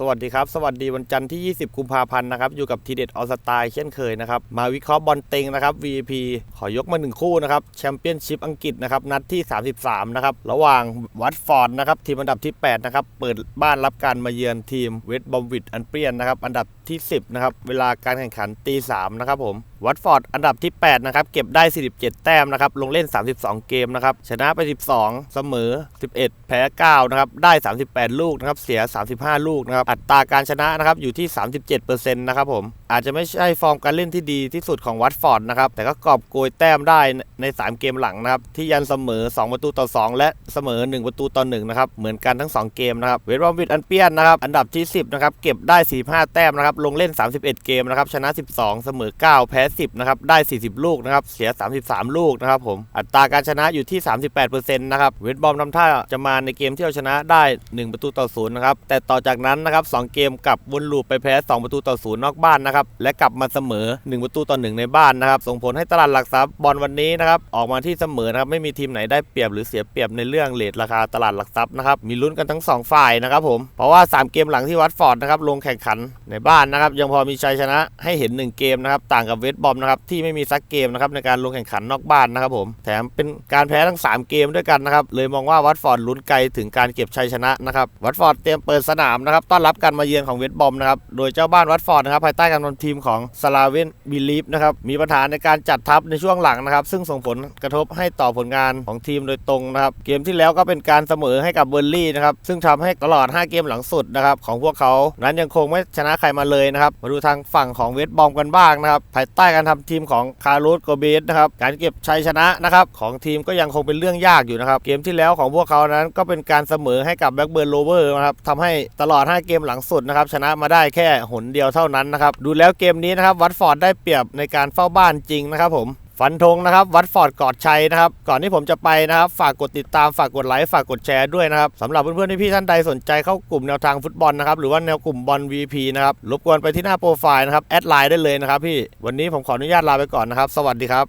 สวัสดีครับ สวัสดีวันจันทร์ที่ 20 กุมภาพันธ์นะครับ อยู่กับทีเด็ดออสไตล์เช่นเคยนะครับ มาวิเคราะห์บอลเต็งนะครับ VP ขอยกมาหนึ่งคู่นะครับแชมเปี้ยนชิพอังกฤษนะครับ นัดที่ 33 นะครับ ระหว่างวัตฟอร์ดนะครับ ทีมอันดับที่ 8 นะครับ เปิดบ้านรับการมาเยือนทีมเวสต์บอมวิดอันเปียนนะครับ อันดับที่ 10 นะครับ เวลาการแข่งขันตี3นะครับผม วัตฟอร์ดอันดับที่ 8 นะครับ เก็บได้ 47 แต้มนะครับ ลงเล่น 32 เกมนะครับ ชนะไป 12 เสมอ 11 แพ้ 9 นะครับ ได้ 38 ลูกนะครับ เสีย 35 ลูกนะครับ อัตราการชนะนะครับ อยู่ที่ 37%นะครับผม อาจจะไม่ใช่ฟอร์มการเล่นที่ดีที่สุดของวัตฟอร์ดนะครับ แต่ก็กอบโกยแต้มได้ใน 3 เกมหลังนะครับ ที่ยันเสมอ 2 ประตูต่อ 2 และเสมอ 1 ประตูต่อ 1 นะครับ เหมือนกันทั้ง 2 เกมนะครับ เวสต์บอมวิดอันเปียนนะครับ อันดับที่ 10 นะครับ เก็บได้ 45 แต้มนะครับ ลงเล่น 31 เกมนะครับ ชนะ 12 เสมอ 9 แพ้10นะครับได้ 40 ลูกนะครับเสีย 33 ลูกนะครับผมอัตราการชนะอยู่ที่ 38%นะครับเวสบอมทำท่าจะมาในเกมที่เอาชนะได้ 1 ประตูต่อ0นะครับแต่ต่อจากนั้นนะครับ2เกมกลับวนลูปไปแพ้ 2 ประตูต่อ0นอกบ้านนะครับและกลับมาเสมอ 1 ประตูต่อ 1 ในบ้านนะครับส่งผลให้ตลาดหลักทรัพย์บอลวันนี้นะครับออกมาที่เสมอนะครับไม่มีทีมไหนได้เปรียบหรือเสียเปรียบในเรื่องเลทราคาตลาดหลักทรัพย์นะครับมีลุ้นกันทั้ง 2 ฝ่ายนะครับผมเพราะว่า 3 เกมหลังที่วัตฟอร์ดนะครับลงแข่งขันในบ้านนะครับยังพอมีชัยชนะให้เห็น 1 เกมนะครับต่างกับเวสบอมนะครับที่ไม่มีซักเกมนะครับในการลงแข่งขันนอกบ้านนะครับผมแถมเป็นการแพ้ทั้ง 3 เกมด้วยกันนะครับเลยมองว่าวัตฟอร์ดลุ้นไกลถึงการเก็บชัยชนะนะครับวัตฟอร์ดเตรียมเปิดสนามนะครับต้อนรับการมาเยือนของเวสต์บอมนะครับโดยเจ้าบ้านวัตฟอร์ดนะครับภายใต้การนำทีมของสลาเวนบิลีฟนะครับมีปัญหาในการจัดทัพในช่วงหลังนะครับซึ่งส่งผลกระทบให้ต่อผลงานของทีมโดยตรงนะครับเกมที่แล้วก็เป็นการเสมอให้กับเบอร์ลี่นะครับซึ่งทำให้ตลอด 5 เกมหลังสุดนะครับของพวกเขานั้นยังคงไม่ชนะใครมาเลยนะครับมาดูทางฝั่งของเวสต์บอมกันบ้างนะครับภายใต้การทำทีมของคาร์ลสโกเบสนะครับการเก็บชัยชนะนะครับของทีมก็ยังคงเป็นเรื่องยากอยู่นะครับเกมที่แล้วของพวกเขานั้นก็เป็นการเสมอให้กับแบ็กเบิร์นโรเวอร์นะครับทำให้ตลอด 5 เกมหลังสุดนะครับชนะมาได้แค่หนเดียวเท่านั้นนะครับดูแล้วเกมนี้นะครับวัตฟอร์ดได้เปรียบในการเฝ้าบ้านจริงนะครับผม ฟันธงนะครับ วัดฟอร์ดกอดชัยนะครับ ก่อนที่ผมจะไปนะครับ ฝากกดติดตามฝากกดไลค์ฝากกดแชร์ด้วยนะครับสำหรับเพื่อนๆที่พี่ท่านใดสนใจเข้ากลุ่มแนวทางฟุตบอลนะครับ หรือว่าแนวกลุ่มบอล VP นะครับรบกวนไปที่หน้าโปรไฟล์นะครับแอดไลน์ได้เลยนะครับพี่วันนี้ผมขออนุญาตลาไปก่อนนะครับ สวัสดีครับ